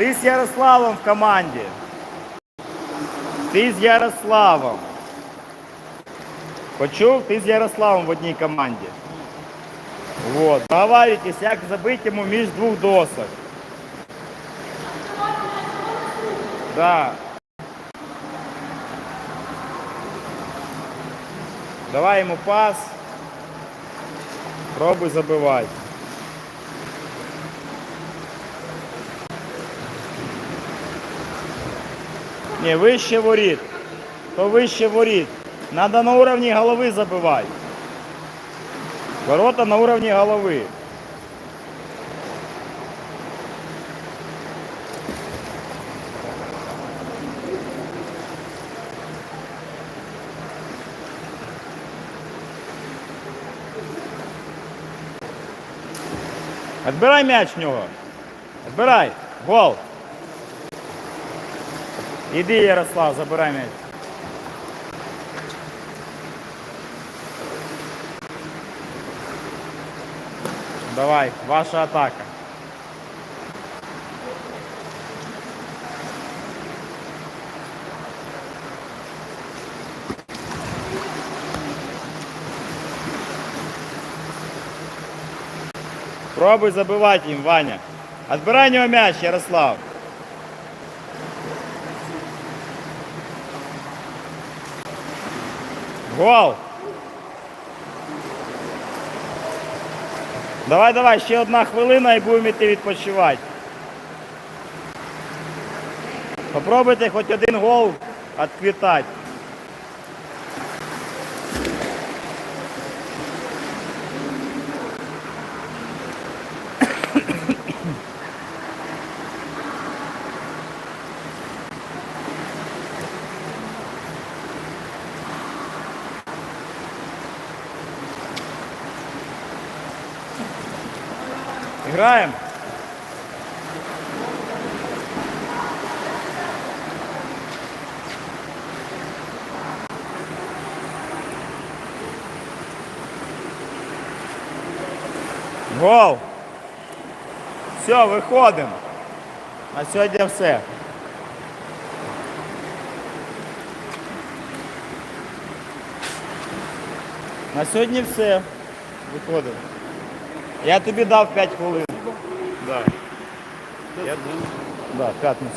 Ти з Ярославом в команді. Ти з Ярославом. Почув? Ти з Ярославом в одній команді. Вот. Договарюйтесь, як забити йому між двох досок. Да. Давай йому пас. Пробуй забивати. Не, вище воріт. То вище воріт. Надо на уровні голови забивати. Ворота на уровні голови. Отбирай м'яч в нього. Отбирай. Гол. Іди, Ярослав, забирай м'яч. Давай, ваша атака. Пробуй забивати їм, Ваня. Отбирай у нього м'яч, Ярослав. Гол! Давай, давай, ще одна хвилина і будемо йти відпочивати. Попробуйте хоч один гол відквітати. Граємо. Гол. Все, виходимо. На сьогодні все. На сьогодні все. Виходимо. Я тобі дав 5 хвилин. Да. Я... Да, п'ятницю.